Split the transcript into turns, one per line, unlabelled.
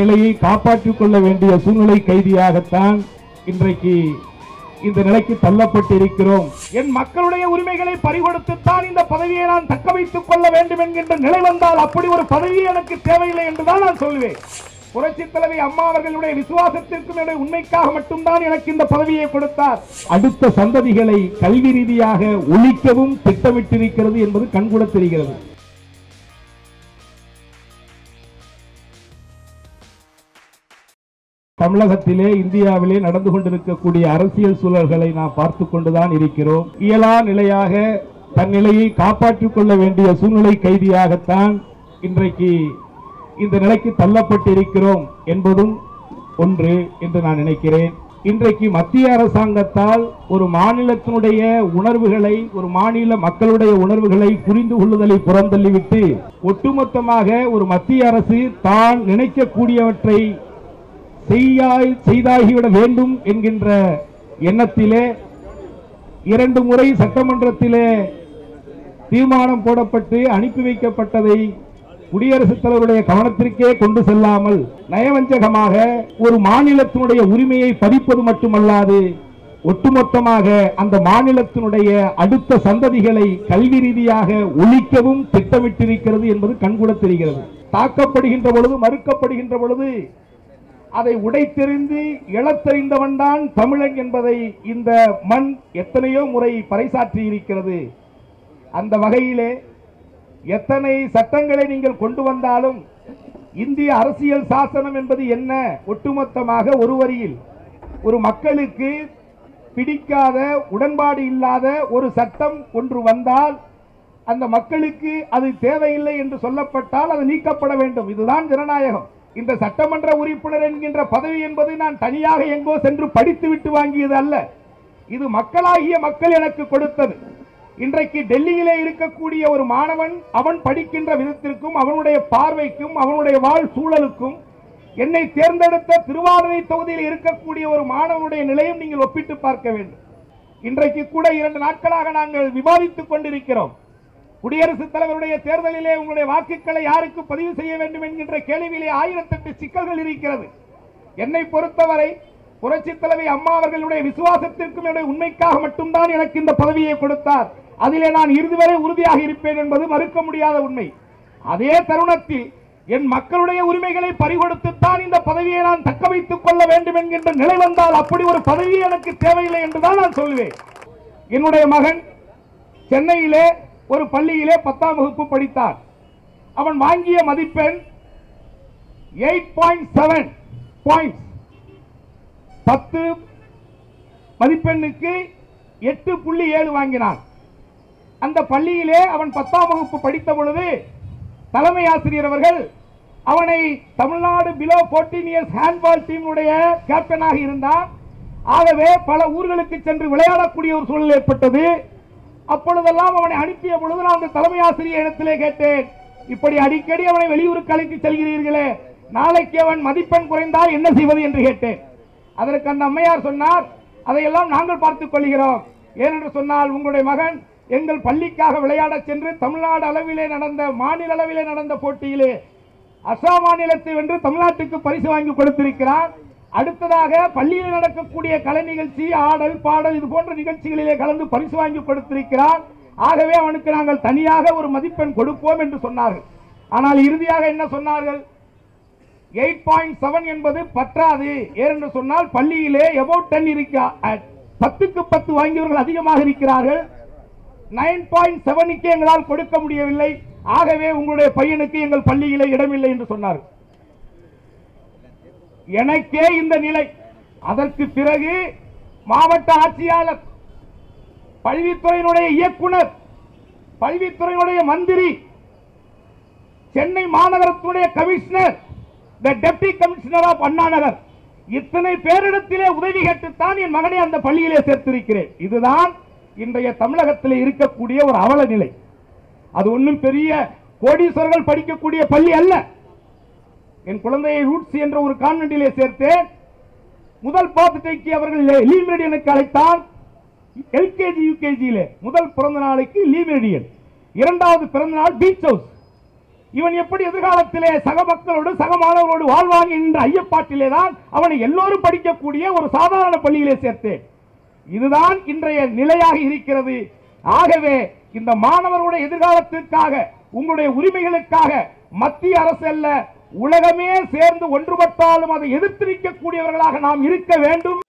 நிலையை காப்பாற்றிக் கொள்ள வேண்டிய சூழ்நிலை கைதியாகத்தான் இன்றைக்கு இந்த நிலைக்கு தள்ளப்பட்டிருக்கிறோம். என் மக்களுடைய உரிமைகளை பறிகொடுத்துத்தான் இந்த பதவியை நான் தக்க வைத்துக் கொள்ள வேண்டும் என்கின்ற நிலை வந்தால் அப்படி ஒரு பதவி எனக்கு தேவையில்லை என்றுதான் நான் சொல்வேன். புரட்சி தலைவி அம்மா அவர்களுடைய விசுவாசத்திற்கும் என்னுடைய உண்மைக்காக மட்டும்தான் எனக்கு இந்த பதவியை கொடுத்தார். அடுத்த சந்ததிகளை கல்வி ரீதியாக ஒழிக்கவும் திட்டமிட்டிருக்கிறது என்பது கண்கூட தெரிகிறது. தமிழகத்திலே இந்தியாவிலே நடந்து கொண்டிருக்கக்கூடிய அரசியல் சூழல்களை நாம் பார்த்து கொண்டுதான் இருக்கிறோம். இயலா நிலையாக தன் நிலையை காப்பாற்றிக் கொள்ள வேண்டிய சூழ்நிலை கைதியாகத்தான் இன்றைக்கு இந்த நிலைக்கு தள்ளப்பட்டிருக்கிறோம் என்பதும் ஒன்று என்று நான் நினைக்கிறேன். இன்றைக்கு மத்திய அரசாங்கத்தால் ஒரு மாநிலத்தினுடைய உணர்வுகளை ஒரு மாநில மக்களுடைய உணர்வுகளை புரிந்து கொள்ளுதலை புறந்தள்ளிவிட்டு ஒட்டுமொத்தமாக ஒரு மத்திய அரசு தான் நினைக்கக்கூடியவற்றை செய்யாய் செய்தாகிவிட வேண்டும் என்கின்ற எண்ணத்திலே இரண்டு முறை சட்டமன்றத்திலே தீர்மானம் போடப்பட்டு அனுப்பி வைக்கப்பட்டதை குடியரசுத் தலைவருடைய கவனத்திற்கே கொண்டு செல்லாமல் நயவஞ்சகமாக ஒரு மாநிலத்தினுடைய உரிமையை பறிப்பது மட்டுமல்லாது ஒட்டுமொத்தமாக அந்த மாநிலத்தினுடைய அடுத்த சந்ததிகளை கல்வி ரீதியாக ஒழிக்கவும் திட்டமிட்டிருக்கிறது என்பது கண்கூட தெரிகிறது. தாக்கப்படுகின்ற பொழுது மறுக்கப்படுகின்ற பொழுது அதை உடைத்தெறிந்து இழத்தறிந்தவன் தான் தமிழன் என்பதை இந்த மண் எத்தனையோ முறை பறைசாற்றி இருக்கிறது அந்த வகையிலே எத்தனை சட்டங்களை நீங்கள் கொண்டு வந்தாலும் இந்திய அரசியல் சாசனம் என்பது என்ன? ஒட்டுமொத்தமாக ஒரு வரியில் ஒரு மக்களுக்கு பிடிக்காத உடன்பாடு இல்லாத ஒரு சட்டம் ஒன்று வந்தால் அந்த மக்களுக்கு அது தேவையில்லை என்று சொல்லப்பட்டால் அது நீக்கப்பட வேண்டும். இதுதான் ஜனநாயகம். இந்த சட்டமன்ற உறுப்பினர் என்கின்ற பதவி என்பது நான் தனியாக எங்கோ சென்று படித்து விட்டு வாங்கியது அல்ல. இது மக்களாகிய மக்கள் எனக்கு கொடுத்தது. இன்றைக்கு டெல்லியிலே இருக்கக்கூடிய ஒரு மாணவன் அவன் படிக்கின்ற விதத்திற்கும் அவனுடைய பார்வைக்கும் அவனுடைய வாழ் சூழலுக்கும் என்னை தேர்ந்தெடுத்த திருவாரூரை தொகுதியில் இருக்கக்கூடிய ஒரு மாணவனுடைய நிலையும் நீங்கள் ஒப்பிட்டு பார்க்க வேண்டும். இன்றைக்கு கூட இரண்டு நாட்களாக நாங்கள் விவாதித்துக் கொண்டிருக்கிறோம். குடியரசுத் தலைவருடைய தேர்தலிலே உங்களுடைய வாக்குகளை யாருக்கு பதிவு செய்ய வேண்டும் என்கின்ற கேள்வியிலே ஆயிரத்தெட்டு சிக்கல்கள் இருக்கிறது. என்னை பொறுத்தவரை புரட்சி தலைவி அம்மா அவர்களுடைய விசுவாசத்திற்கும் என்னுடைய உண்மைக்காக மட்டும்தான் எனக்கு இந்த பதவியை கொடுத்தார். அதிலே நான் இறுதி வரை உறுதியாக இருப்பேன் என்பது மறுக்க முடியாத உண்மை. அதே தருணத்தில் என் மக்களுடைய உரிமைகளை பறிகொடுத்துத்தான் இந்த பதவியை நான் தக்க வைத்துக் கொள்ள வேண்டும் என்கின்ற நிலை வந்தால் அப்படி ஒரு பதவி எனக்கு தேவையில்லை என்றுதான் நான் சொல்வேன். என்னுடைய மகன் சென்னையிலே ஒரு பள்ளியிலே பத்தாம் வகுப்பு படித்தார் அவன் வாங்கிய மதிப்பெண் எயிட் பாயிண்ட் செவன் பாயிண்ட் பத்து மதிப்பெண்ணுக்கு எட்டு புள்ளி ஏழு வாங்கினான். அந்த பள்ளியிலே அவன் பத்தாம் வகுப்பு படித்த பொழுது தலைமை ஆசிரியர் அவர்கள் அவனை தமிழ்நாடு பிலோ 14 இயர்ஸ் ஹேண்ட்பால் டீமுடைய கேப்டனாக இருந்தான். ஆகவே பல ஊர்களுக்கு சென்று விளையாடக்கூடிய ஒரு சூழல் ஏற்பட்டது. அப்பொழுதெல்லாம் அவனை அனுப்பிய பொழுது நான் அந்த தலைமை ஆசிரியர் இடத்திலே கேட்டேன். இப்படி அடிக்கடி அவனை வெளியூருக்கு அழைத்து செல்கிறீர்களே நாளைக்கு அவன் மதிப்பெண் குறைந்தால் என்ன செய்வது என்று கேட்டேன். அதற்கு அந்த அம்மையார் சொன்னார் அதையெல்லாம் நாங்கள் பார்த்துக் கொள்கிறோம். ஏனென்று சொன்னால் உங்களுடைய மகன் எங்கள் பள்ளிக்காக விளையாடச் சென்று தமிழ்நாடு அளவிலே நடந்த மாநில அளவிலே நடந்த போட்டியிலே அஸ்ஸாம் மாநிலத்தை வென்று தமிழ்நாட்டுக்கு பரிசு வாங்கி கொடுத்திருக்கிறார். அடுத்ததாக பள்ளியில் நடக்கக்கூடிய கலை நிகழ்ச்சி ஆடல் பாடல் இது போன்ற நிகழ்ச்சிகளிலே கலந்து பரிசு வாங்கி கொடுத்திருக்கிறார். ஆகவே அவனுக்கு நாங்கள் தனியாக ஒரு மதிப்பெண் கொடுப்போம் என்று சொன்னார்கள். ஆனால் இறுதியாக என்ன சொன்னார்கள்? எயிட் பாயிண்ட் செவன் என்பது பற்றாது. ஏனென்று சொன்னால் பள்ளியிலே எபவுட் டென் இருக்கா பத்துக்கு பத்து வாங்கியவர்கள் அதிகமாக இருக்கிறார்கள். நைன் பாயிண்ட் செவனுக்கு எங்களால் கொடுக்க முடியவில்லை. ஆகவே உங்களுடைய பையனுக்கு எங்கள் பள்ளியிலே இடமில்லை என்று சொன்னார்கள். எனக்கே இந்த நிலை. அதற்கு பிறகு மாவட்ட ஆட்சியாளர் கல்வித்துறையினுடைய இயக்குனர் கல்வித்துறையினுடைய மந்திரி Chennai மாநகரத்துடைய commissioner the deputy commissioner of Anna Nagar இத்தனை பேரிடத்திலே உதவி கேட்டுத்தான் என் மகனை அந்த பள்ளியிலே சேர்த்திருக்கிறேன். இதுதான் இன்றைய தமிழகத்தில் இருக்கக்கூடிய ஒரு அவல நிலை. அது ஒன்றும் பெரிய கோடீஸ்வரர்கள் படிக்கக்கூடிய பள்ளி அல்ல. என் குழந்தையை ரூட்ஸ் என்ற ஒரு கான்வென்டிலே சேர்த்தேன். முதல் பாத்துக்கு அவர்கள் லீவ் மெரிடியனுக்கு அழைத்தால் எல்கேஜி யூகேஜியிலே முதல் பிறந்த நாளைக்கு லீவ் மெரிடியன். இரண்டாவது பிறந்த நாள் பீச் ஹவுஸ். இவன் எப்படி எதிர்காலத்திலே சக மக்களோடு சக மாணவர்களோடு வாழ்வாங்க என்ற ஐயப்பாட்டிலே தான் அவனை எல்லோரும் படிக்கக்கூடிய ஒரு சாதாரண பள்ளியிலே சேர்த்தேன். இதுதான் இன்றைய நிலையாக இருக்கிறது. ஆகவே இந்த மாணவர்களுடைய எதிர்காலத்திற்காக உங்களுடைய உரிமைகளுக்காக மத்திய அரசு அல்ல உலகமே சேர்ந்து ஒன்றுபட்டாலும் அதை எதிர்த்து நிற்கக்கூடியவர்களாக நாம் இருக்க வேண்டும்.